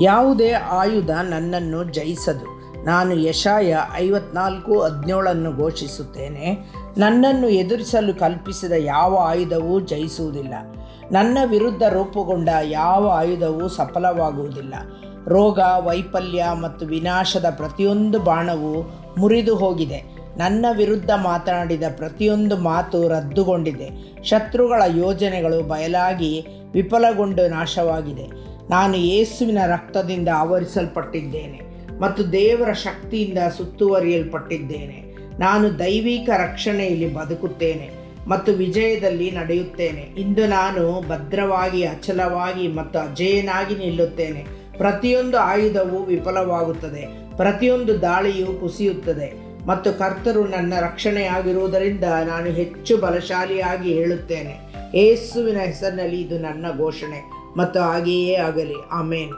ಯಾವುದೇ ಆಯುಧ ನನ್ನನ್ನು ಜಯಿಸದು. ನಾನು ಯಶಾಯ ಐವತ್ನಾಲ್ಕು ಹದಿನೇಳನ್ನು ಘೋಷಿಸುತ್ತೇನೆ. ನನ್ನನ್ನು ಎದುರಿಸಲು ಕಲ್ಪಿಸಿದ ಯಾವ ಆಯುಧವೂ ಜಯಿಸುವುದಿಲ್ಲ. ನನ್ನ ವಿರುದ್ಧ ರೂಪುಗೊಂಡ ಯಾವ ಆಯುಧವೂ ಸಫಲವಾಗುವುದಿಲ್ಲ. ರೋಗ, ವೈಫಲ್ಯ ಮತ್ತು ವಿನಾಶದ ಪ್ರತಿಯೊಂದು ಬಾಣವು ಮುರಿದು ಹೋಗಿದೆ. ನನ್ನ ವಿರುದ್ಧ ಮಾತನಾಡಿದ ಪ್ರತಿಯೊಂದು ಮಾತು ರದ್ದುಗೊಂಡಿದೆ. ಶತ್ರುಗಳ ಯೋಜನೆಗಳು ಬಯಲಾಗಿ ವಿಫಲಗೊಂಡು ನಾಶವಾಗಿದೆ. ನಾನು ಯೇಸುವಿನ ರಕ್ತದಿಂದ ಆವರಿಸಲ್ಪಟ್ಟಿದ್ದೇನೆ ಮತ್ತು ದೇವರ ಶಕ್ತಿಯಿಂದ ಸುತ್ತುವರಿಯಲ್ಪಟ್ಟಿದ್ದೇನೆ. ನಾನು ದೈವಿಕ ರಕ್ಷಣೆಯಲ್ಲಿ ಬದುಕುತ್ತೇನೆ ಮತ್ತು ವಿಜಯದಲ್ಲಿ ನಡೆಯುತ್ತೇನೆ. ಇಂದು ನಾನು ಭದ್ರವಾಗಿ, ಅಚಲವಾಗಿ ಮತ್ತು ಅಜೇಯನಾಗಿ ನಿಲ್ಲುತ್ತೇನೆ. ಪ್ರತಿಯೊಂದು ಆಯುಧವು ವಿಫಲವಾಗುತ್ತದೆ. ಪ್ರತಿಯೊಂದು ದಾಳಿಯು ಕುಸಿಯುತ್ತದೆ ಮತ್ತು ಕರ್ತರು ನನ್ನ ರಕ್ಷಣೆಯಾಗಿರುವುದರಿಂದ ನಾನು ಹೆಚ್ಚು ಬಲಶಾಲಿಯಾಗಿ ಹೇಳುತ್ತೇನೆ ಏಸುವಿನ ಹೆಸರಿನಲ್ಲಿ ಇದು ನನ್ನ ಘೋಷಣೆ ಮತ್ತು ಹಾಗೆಯೇ ಆಗಲಿ. ಆಮೇನ್.